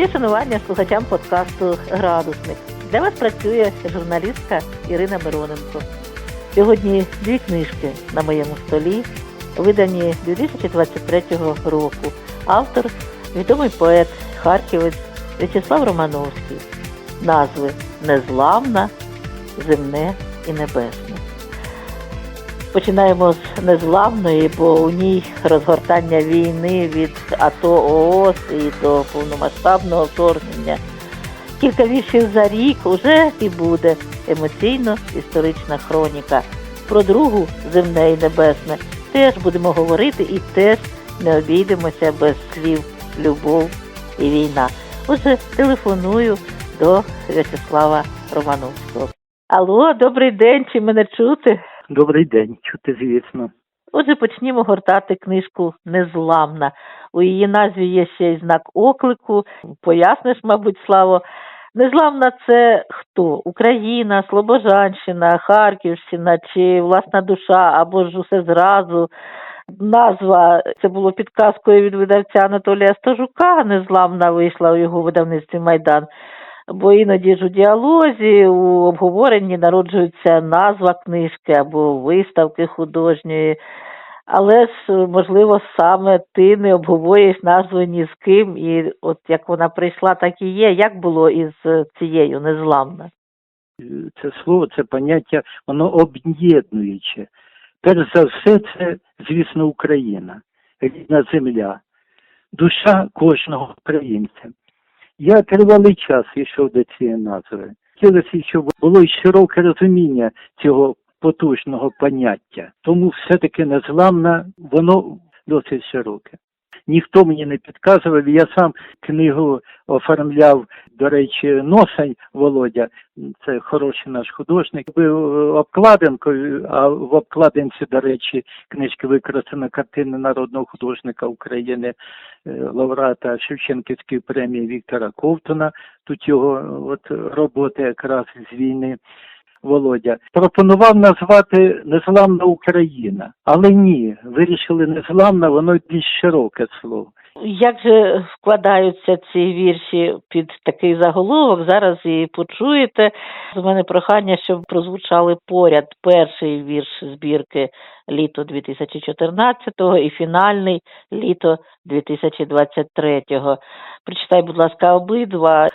Моє шанування слухачам подкасту Градусник. Для вас працює журналістка Ірина Мироненко. Сьогодні дві книжки на моєму столі, видані 2023 року. Автор відомий поет Харківець В'ячеслав Романовський. Назви Незламна, Земне і Небесне. Починаємо з незламної, бо у ній розгортання війни від АТО ООС і до повномасштабного вторгнення. Кілька віршів за рік уже і буде емоційно-історична хроніка. Про другу земне і небесне теж будемо говорити і теж не обійдемося без слів любов і війна. Отже, телефоную до В'ячеслава Романовського. Алло, добрий день, чи мене чути? Добрий день, чути, звісно. Отже, почнімо гортати книжку Незламна. У її назві є ще й знак оклику. Поясниш, мабуть, Славо. Незламна це хто? Україна, Слобожанщина, Харківщина чи власна душа, або ж усе зразу. Назва це було підказкою від видавця Анатолія Стажука. Незламна вийшла у його видавництві Майдан. Бо іноді ж у діалозі, у обговоренні народжується назва книжки або виставки художньої. Але ж, можливо, саме ти не обговорюєш назву ні з ким, і от як вона прийшла, так і є. Як було із цією незламна? Це слово, це поняття, воно об'єднуюче. Перш за все, це, звісно, Україна, рідна земля, душа кожного українця. Я тривалий час йшов до цієї назви. Хотілося, щоб було широке розуміння цього потужного поняття. Тому все-таки незламна, воно досить широке. Ніхто мені не підказував, я сам книгу оформляв, до речі, Носень Володя, це хороший наш художник, був обкладинкою, а в обкладинці, до речі, книжки використана картина народного художника України, е, лауреата Шевченківської премії Віктора Ковтуна. Тут його от роботи якраз з війни. Володя пропонував назвати Незламна Україна, але ні, вирішили незламна, воно більш широке слово. Як же вкладаються ці вірші під такий заголовок? Зараз і почуєте. У мене прохання, щоб прозвучали поряд перший вірш збірки літо 2014-го і фінальний літо 2023-го. Прочитай, будь ласка, обидва.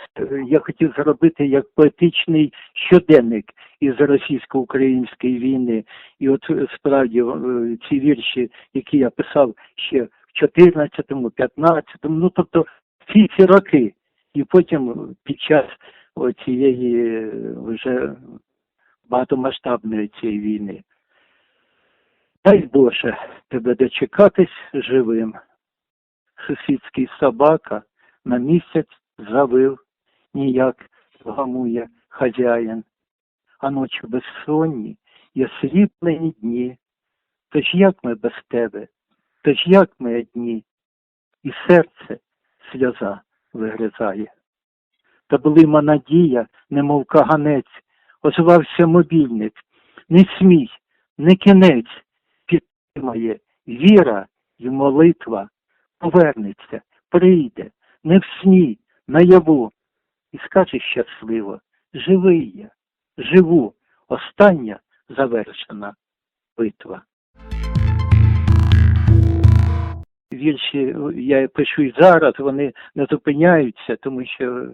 Я хотів зробити як поетичний щоденник із російсько-української війни. І от справді е, ці вірші, які я писав ще 14-му, 15-му, ну тобто всі ці роки. І потім під час цієї вже багатомасштабної цієї війни. Дай Боже тебе дочекатись живим. Сусідський собака на місяць завив, ніяк вгамує хазяїн, а ночі безсонні і осліплені дні. Тож як ми без тебе, тож як ми одні, і серце сльоза вигризає. Та блима надія, немов каганець, озвався мобільник. Не смій, не кінець, підтримає віра і молитва, повернеться, прийде, не в сні, наяву, і скаже щасливо, живий я, живу, остання завершена битва. Вірші я пишу і зараз, вони не зупиняються, тому що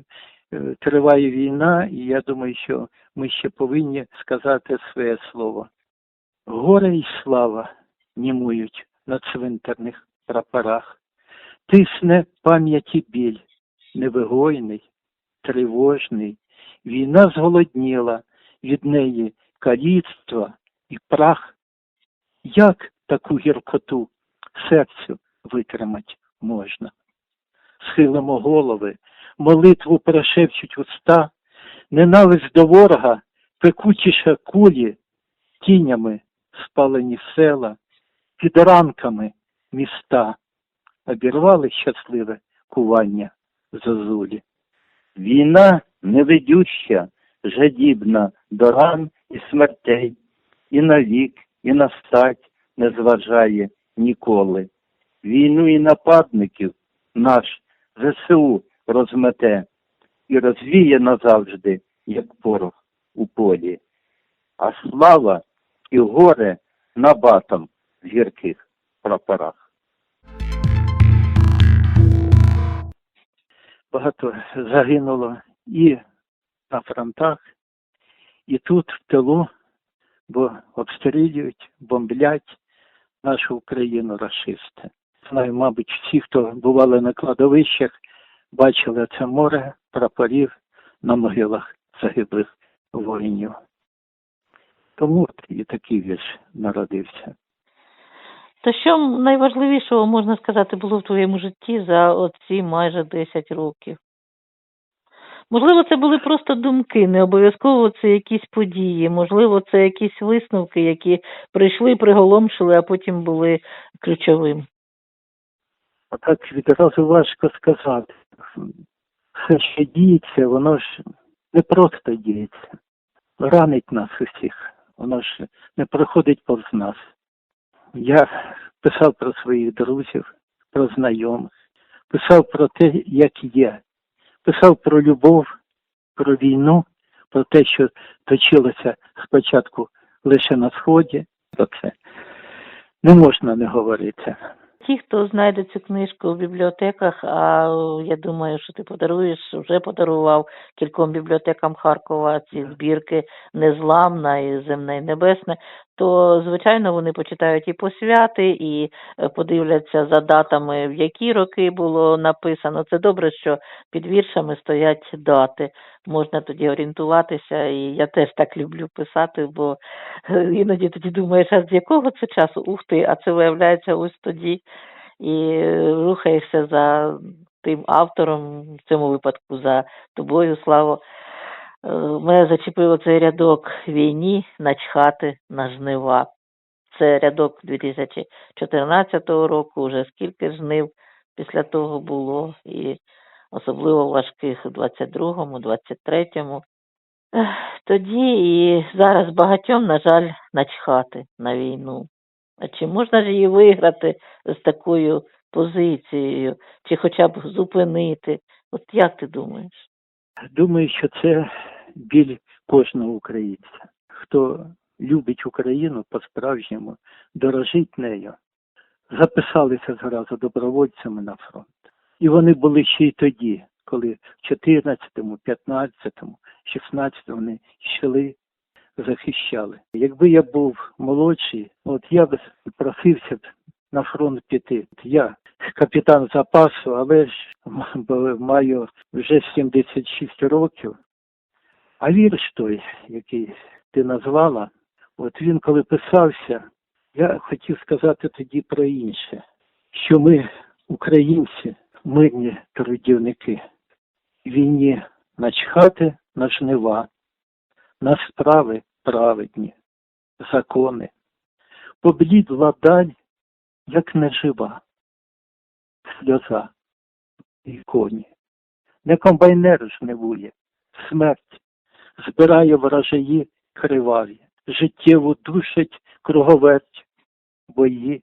е, триває війна, і я думаю, що ми ще повинні сказати своє слово. Горе і слава німують на цвинтарних прапорах. Тисне пам'яті біль, невигойний, тривожний. Війна зголодніла від неї каліцтва і прах. Як таку гіркоту серцю витримать можна? Схилимо голови, молитву перешепчуть уста, ненависть до ворога, пекучіше кулі, тінями спалені села, під ранками міста обірвали щасливе кування зозулі. Війна невидюща, жадібна до ран і смертей, і навік, і на стать не зважає ніколи. Війну і нападників наш ЗСУ розмете і розвіє назавжди, як порох у полі, а слава і горе набатом в гірких прапорах. Багато загинуло і на фронтах, і тут, в тилу, бо обстрілюють, бомблять нашу Україну расисти. Знаю, мабуть, всі, хто бували на кладовищах, бачили це море прапорів на могилах загиблих воїнів. Тому і такий вірш народився. То що найважливішого можна сказати було в твоєму житті за оці майже 10 років? Можливо, це були просто думки, не обов'язково це якісь події, можливо, це якісь висновки, які прийшли, приголомшили, а потім були ключовим. А так відразу важко сказати. Все, що діється, воно ж не просто діється. Ранить нас усіх. Воно ж не проходить повз нас. Я писав про своїх друзів, про знайомих, писав про те, як є. Писав про любов, про війну, про те, що точилося спочатку лише на сході. Про це не можна не говорити. Ті, хто знайде цю книжку в бібліотеках, а я думаю, що ти подаруєш, вже подарував кільком бібліотекам Харкова ці збірки Незламна і Земне і Небесне, то звичайно вони почитають і посвяти, і е, подивляться за датами, в які роки було написано. Це добре, що під віршами стоять дати. Можна тоді орієнтуватися, і я теж так люблю писати, бо е, іноді тоді думаєш, а з якого це часу? Ух ти, а це виявляється ось тоді. І е, рухаєшся за тим автором, в цьому випадку за тобою, Славо. Е, Мене зачепив цей рядок війні начхати на жнива. Це рядок 2014 року, вже скільки жнив після того було, і особливо важких у 22-му, 23-му. Тоді і зараз багатьом, на жаль, начхати на війну. А чи можна ж її виграти з такою позицією, чи хоча б зупинити? От як ти думаєш? Думаю, що це біль кожного українця. Хто любить Україну по-справжньому, дорожить нею, записалися зразу добровольцями на фронт. І вони були ще й тоді, коли в 14-му, 15-му, 16-му вони йшли, захищали. Якби я був молодший, от я б просився б на фронт піти. Я капітан запасу, але ж маю вже 76 років. А вірш той, який ти назвала, от він коли писався, я хотів сказати тоді про інше, що ми, українці, мирні трудівники, війні начхати на жнива, на справи праведні, закони. Поблідла даль, як нежива, сльоза і коні. Не комбайнер жнивує, смерть збирає вражаї криваві, життєву душить круговерть, бої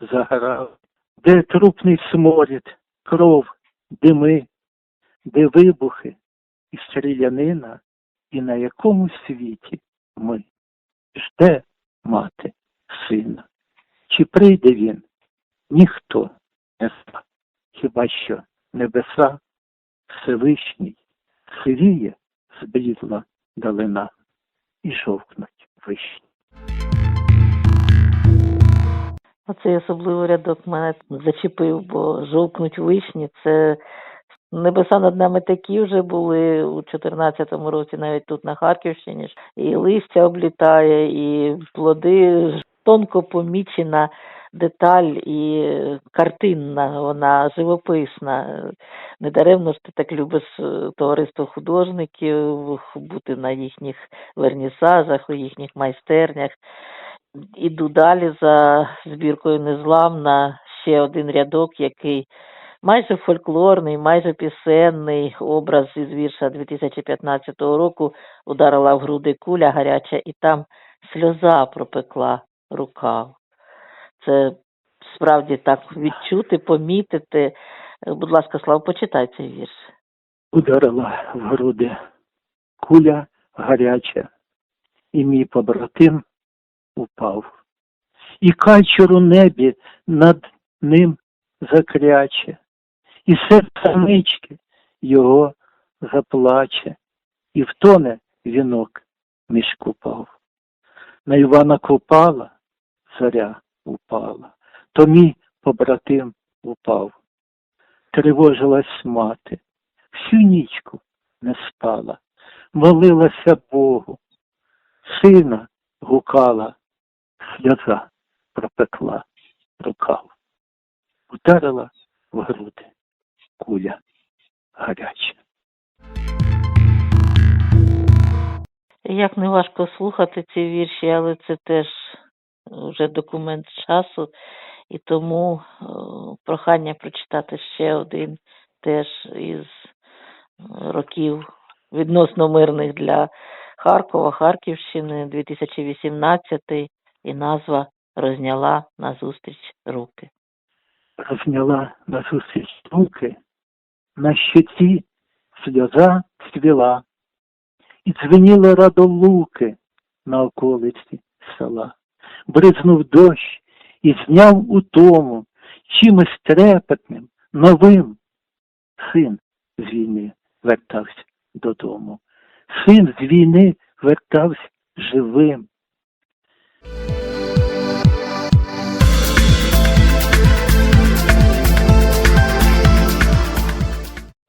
заграли. Де трупний сморід, кров, дими, де вибухи і стрілянина, і на якому світі ми жде мати сина. Чи прийде він? Ніхто не зна. Хіба що небеса Всевишній сивіє зблідла долина і жовкнуть вишні. Оцей особливий рядок мене зачепив, бо жовкнуть вишні. Це небеса над нами такі вже були у 14-му році, навіть тут на Харківщині. І листя облітає, і плоди тонко помічена деталь і картинна, вона живописна. Недаремно ж ти так любиш е, товариство художників, бути на їхніх вернісажах, у їхніх майстернях. Іду далі за збіркою Незламна ще один рядок, який майже фольклорний, майже пісенний образ із вірша 2015 року ударила в груди куля гаряча, і там сльоза пропекла рукав. Це справді так відчути, помітити. Будь ласка, Слав, почитай цей вірш. Ударила в груди куля гаряча, і мій побратим упав. І качур у небі над ним закряче, і серце нички його заплаче, і втоне вінок між купав. На Івана Купала зоря упала, то мій побратим упав. Тривожилась мати, всю нічку не спала, молилася Богу, сина гукала, сльоза пропекла рукав, ударила в груди. Куля гаряча. Як не важко слухати ці вірші, але це теж вже документ часу, і тому е, прохання прочитати ще один теж із е, років відносно мирних для Харкова, Харківщини, 2018 і назва розняла назустріч руки. Розняла назустріч руки, на щоці сльоза цвіла, і дзвеніли радолуки на околиці села. Бризнув дощ і зняв утому чимось трепетним, новим. Син з війни вертався додому. Син з війни вертався живим.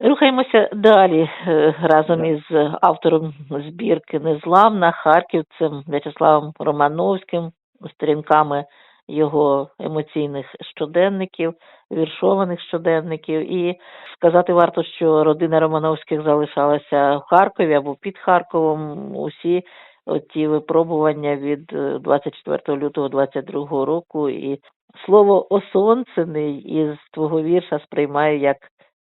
Рухаємося далі е, разом із автором збірки Незламна харківцем В'ячеславом Романовським, сторінками його емоційних щоденників, віршованих щоденників. І сказати варто, що родина Романовських залишалася в Харкові або під Харковом. Усі ті випробування від е, 24 лютого 22 року. І слово осонцений із твого вірша сприймаю як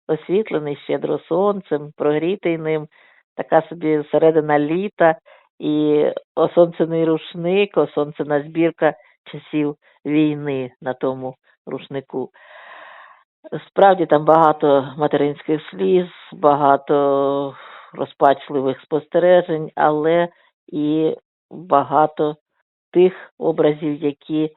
освітлений щедро сонцем, прогрітий ним, така собі середина літа, і осонцений рушник, осонцена збірка часів війни на тому рушнику. Справді там багато материнських сліз, багато розпачливих спостережень, але і багато тих образів, які е,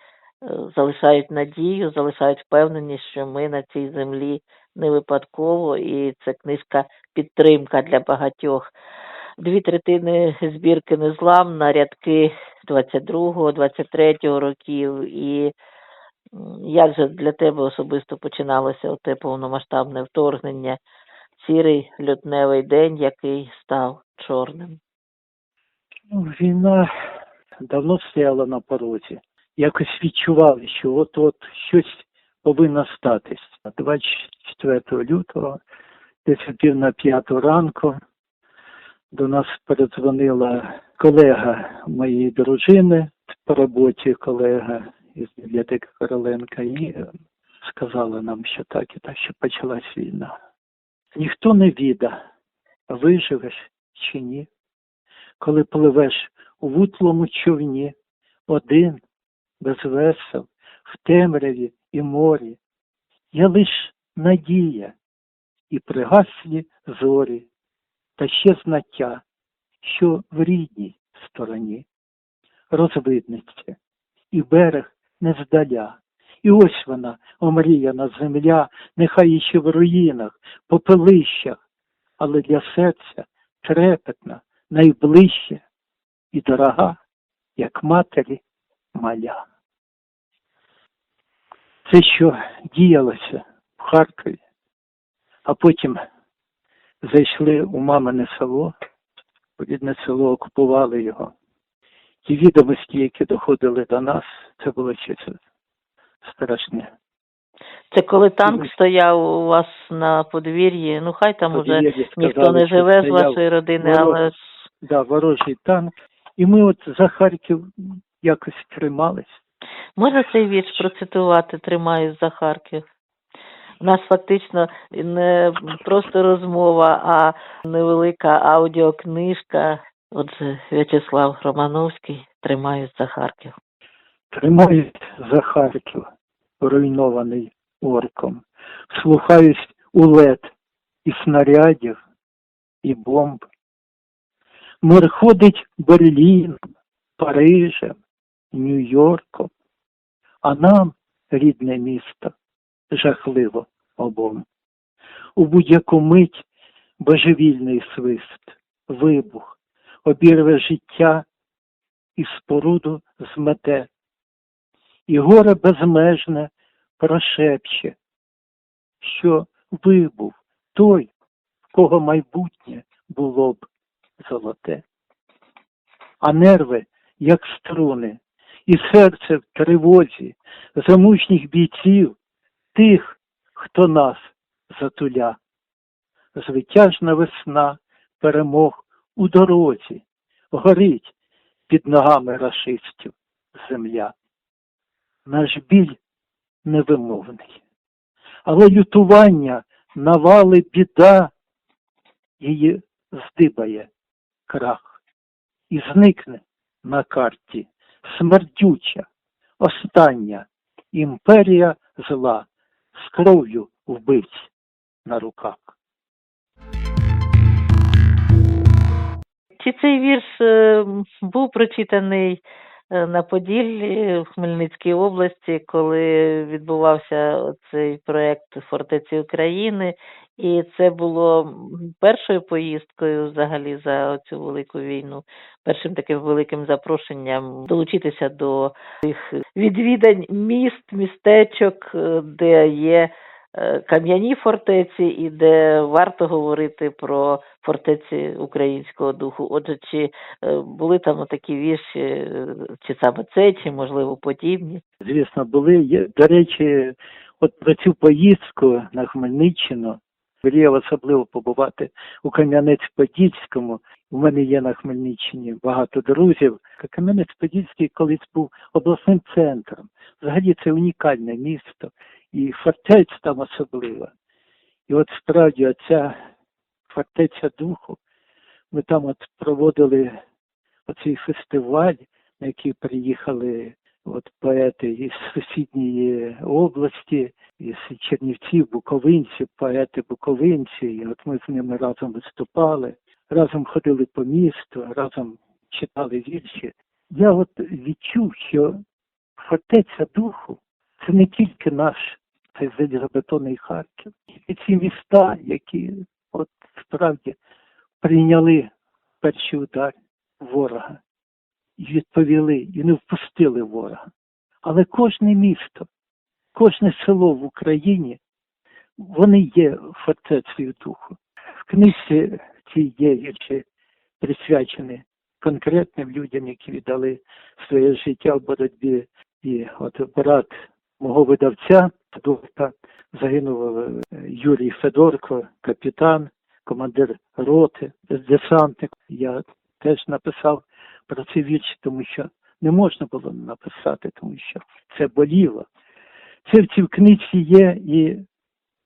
залишають надію, залишають впевненість, що ми на цій землі не випадково, і це книжка підтримка для багатьох. Дві третини збірки незламна, рядки 22-го, 23-го років. І як же для тебе особисто починалося оте повномасштабне вторгнення, сірий лютневий день, який став чорним? Ну, війна давно стояла на порозі. Якось відчували, що от-от щось повинно статись. 24 лютого, десь пів на п'яту ранку, до нас передзвонила колега моєї дружини по роботі, колега із бібліотеки Короленка, і е, сказала нам, що так і так, що почалась війна. Ніхто не віда, виживеш чи ні коли пливеш у вутлому човні, один, без весел, в темряві і морі, є лиш надія і пригаслі зорі, та ще знаття, що в рідній стороні розвидниться, і берег не здаля. І ось вона, омріяна земля, нехай іще в руїнах, попелищах, але для серця трепетна, найближче і дорога, як матері маля. Це що діялося в Харкові, а потім зайшли у мамине село, рідне село окупували його. Ті відомості, які доходили до нас, це було щось страшне. Це коли танк Ось. стояв у вас на подвір'ї, ну хай там уже Подвір'ї ніхто сказали, не живе з вашої родини, ворог. але да, ворожий танк. І ми от за Харків якось тримались. Можна цей вірш процитувати «Тримаюсь за Харків»? У нас фактично не просто розмова, а невелика аудіокнижка. Отже, В'ячеслав Романовський «Тримаюсь за Харків». Тримаюсь за Харків, руйнований орком. Слухаюсь улет і снарядів, і бомб. Мир ходить Берліном, Парижем, Нью-Йорком, а нам, рідне місто, жахливо обом. У будь-яку мить божевільний свист, вибух, обірве життя і споруду змете, і горе безмежне прошепче, що вибув той, в кого майбутнє було б золоте. А нерви, як струни, і серце в тривозі замужніх бійців, тих, хто нас затуля. Звитяжна весна перемог у дорозі, горить під ногами рашистів земля. Наш біль невимовний, але лютування, навали біда, її здибає крах і зникне на карті смердюча, остання імперія зла з кров'ю вбивць на руках. Чи цей вірш е, був прочитаний на Поділлі в Хмельницькій області, коли відбувався цей проект Фортеці України, і це було першою поїздкою взагалі за цю велику війну, першим таким великим запрошенням долучитися до тих відвідань міст, містечок, е, де є е, кам'яні фортеці і де варто говорити про фортеці українського духу. Отже, чи е, були там такі вірші, е, чи саме це, чи можливо подібні? Звісно, були. До речі, от про цю поїздку на Хмельниччину мріяв особливо побувати у Кам'янець-Подільському. У мене є на Хмельниччині багато друзів. Кам'янець-Подільський колись був обласним центром. Взагалі це унікальне місто, і фортець там особлива. І от справді оця фортеця духу, ми там от проводили оцей фестиваль, на який приїхали от поети із сусідньої області, із Чернівців, Буковинців, поети Буковинці. І от ми з ними разом виступали, разом ходили по місту, разом читали вірші. Я от відчув, що фортеця духу це не тільки наш цей залізобетонний Харків, і ці міста, які от справді прийняли перший удар ворога і відповіли, і не впустили ворога. Але кожне місто, кожне село в Україні, вони є фортецею духу. В книжці цій є вірші присвячені конкретним людям, які віддали своє життя в боротьбі. І от брат мого видавця Федорка загинув е, Юрій Федорко, капітан, командир роти, десантник. Я теж написав про ці вірші, тому що не можна було написати, тому що це боліло. Це в цій книжці є і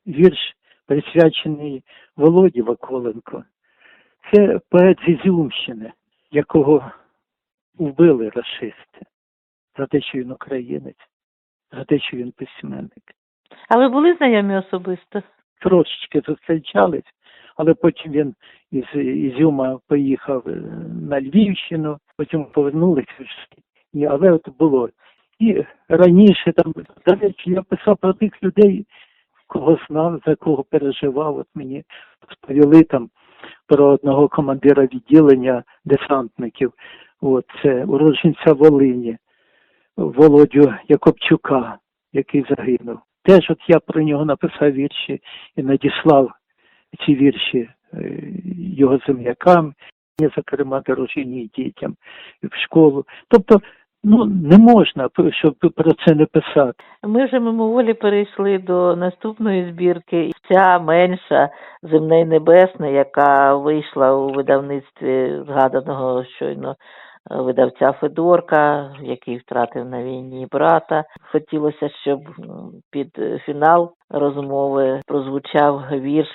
вірш, присвячений Володі Ваколенко. Це поет з Ізюмщини, якого вбили расисти за те, що він українець, за те, що він письменник. А ви були знайомі особисто? Трошечки зустрічались, але потім він із Ізюма поїхав е, на Львівщину, потім повернулися. Але от було. І раніше там, до речі, я писав про тих людей, кого знав, за кого переживав. От мені розповіли там про одного командира відділення десантників. От це уродженця Волині, Володю Якобчука, який загинув. Теж от я про нього написав вірші і надіслав ці вірші е, його землякам, і, зокрема дорожині і дітям в школу. Тобто, ну не можна, щоб про це не писати. Ми вже мимоволі перейшли до наступної збірки. Ця менша земне й небесне, яка вийшла у видавництві згаданого щойно видавця Федорка, який втратив на війні брата. Хотілося, щоб під фінал розмови прозвучав вірш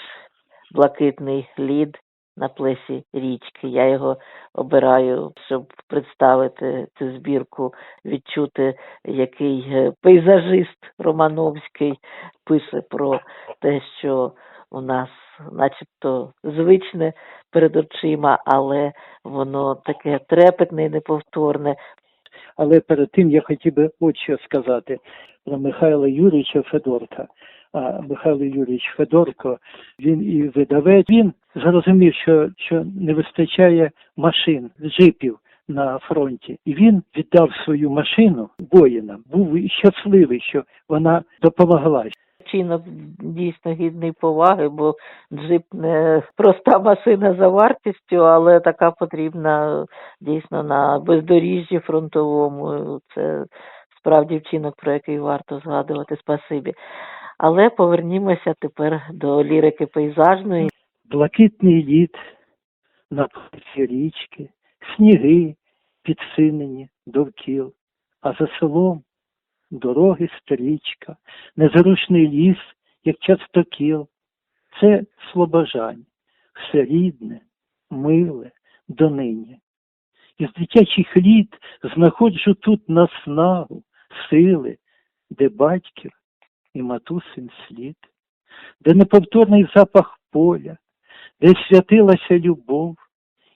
Блакитний лід на плесі річки. Я його обираю, щоб представити цю збірку, відчути, який е, пейзажист Романовський пише про те, що у нас, начебто, звичне перед очима, але воно таке трепетне і неповторне. Але перед тим я хотів би от що сказати про Михайла Юрійовича Федорка. А Михайло Юрійович Федорко, він і видавець, він зрозумів, що, що не вистачає машин, джипів на фронті. І він віддав свою машину воїнам. Був щасливий, що вона допомогла. Чинок дійсно гідний поваги, бо джип не проста машина за вартістю, але така потрібна дійсно на бездоріжжі фронтовому. Це справді вчинок, про який варто згадувати. Спасибі. Але повернімося тепер до лірики пейзажної. Блакитний лід на поверхні річки, сніги підсинені довкіл, а за селом дороги стрічка, незрушний ліс, як частокіл. Це слобожань, все рідне, миле, донині. Із дитячих літ знаходжу тут наснагу, сили, де батьків і матусин слід, де неповторний запах поля, де святилася любов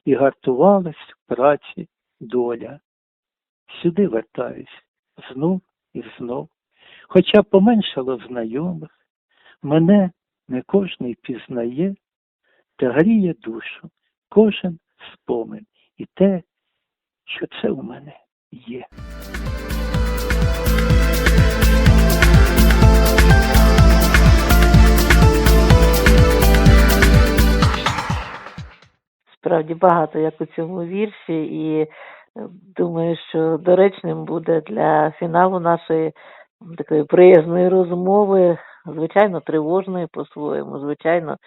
і гартувалась в праці доля. Сюди вертаюсь знов і знов, хоча поменшало знайомих, мене не кожний пізнає, та гріє душу кожен спомин і те, що це у мене є. Справді багато як у цьому вірші, і думаю, що доречним буде для фіналу нашої такої приязної розмови, звичайно, тривожної по-своєму, звичайно,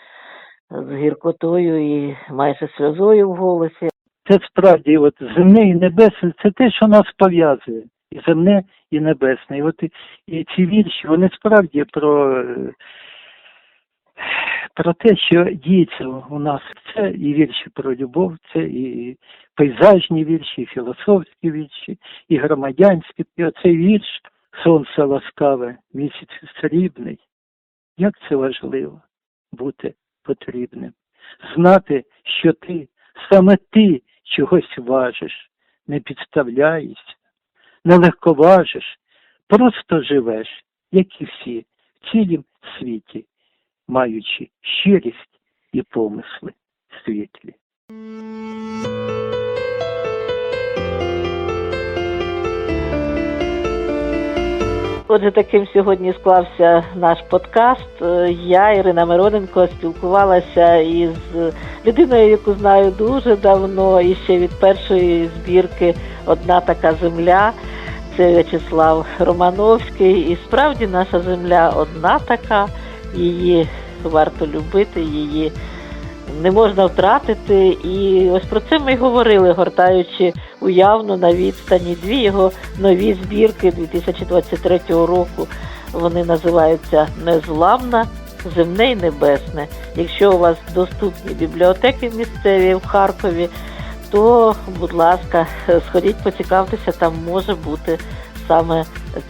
з гіркотою і майже сльозою в голосі. Це справді от земне і небесне, це те, що нас пов'язує. І земне, і небесне. І от і, і ці вірші, вони справді про, е, про те, що діється у нас. Це і вірші про любов, це і пейзажні вірші, і філософські вірші, і громадянські. І оцей вірш Сонце ласкаве, місяць срібний. Як це важливо бути потрібним. Знати, що ти, саме ти чогось важиш, не підставляєшся, не легковажиш, просто живеш, як і всі, в цілім світі, маючи щирість і помисли світлі. Отже, таким сьогодні склався наш подкаст. Е, Я, Ірина Мироненко, спілкувалася із людиною, яку знаю дуже давно, і ще від першої збірки Одна така земля. Це В'ячеслав Романовський. І справді наша земля одна така, її варто любити, її не можна втратити. І ось про це ми й говорили, гортаючи уявно на відстані дві його нові збірки 2023 року. Вони називаються Незламна, Земне і Небесне. Якщо у вас доступні бібліотеки місцеві в Харкові, то, будь ласка, сходіть поцікавтеся, там може бути саме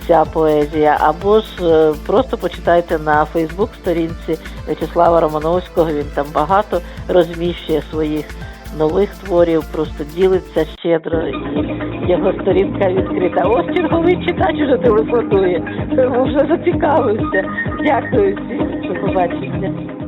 ця поезія. Або ж е, просто почитайте на Фейсбук-сторінці В'ячеслава Романовського. Він там багато розміщує своїх нових творів, просто ділиться щедро, і його сторінка відкрита. Ось черговий читач уже телефонує, тому вже зацікавився. Дякую всім, до побачення.